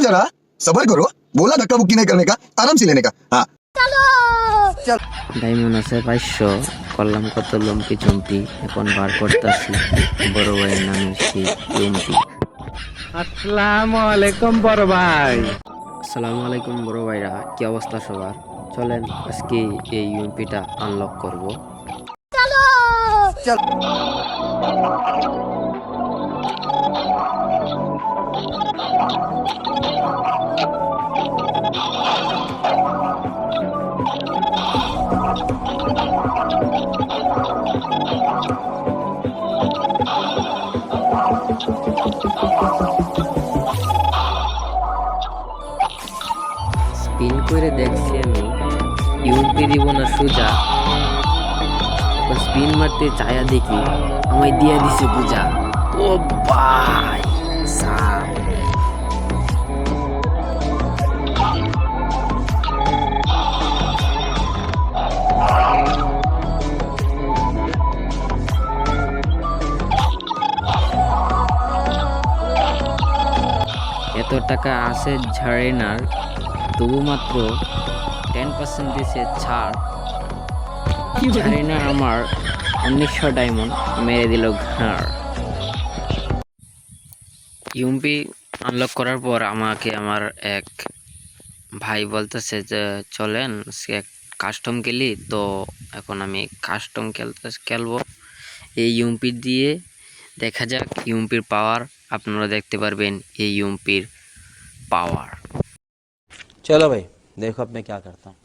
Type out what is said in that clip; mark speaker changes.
Speaker 1: जरा सबर करो बोला धक्का बुक्की नहीं करने का आराम से लेने का हाँ
Speaker 2: ডায়মন্ড আছে পাঁচশো করলাম কত লম্পি চম্পি এখন বার করতেছি বড় ভাইয়ের নামে সেই ইউমপি
Speaker 3: আসসালামু আলাইকুম বড় ভাই
Speaker 2: আসসালামু আলাইকুম বড় ভাইরা কি অবস্থা সবার চলেন আজকে এই ইউমপিটা আনলক করব স্পিন করে দেখছি আমি। ইউপি দিব না সোজা। স্পিন মারতে চায়া দেখি। আমায় দিয়া দিছে বুঝা ও ভাই, সাপ। এত টাকা আছে ঝাড়েনার তবু মাত্র টেন পার্সেন্ট দিছে ছাড়। আমার উনিশশো ডায়মন্ড মেরে দিল ঘাড়। ইউমপি আনলক করার পর আমাকে আমার এক ভাই বলতেছে যে চলেন সে কাস্টম খেলি তো এখন আমি কাস্টম খেলতে খেলব। এই ইউমপি দিয়ে দেখা যাক ইউমপির পাওয়ার আপনারা দেখতে পারবেন এই ইউমপির পাওয়ার
Speaker 4: चलो भाई देखो अब मैं क्या करता हूँ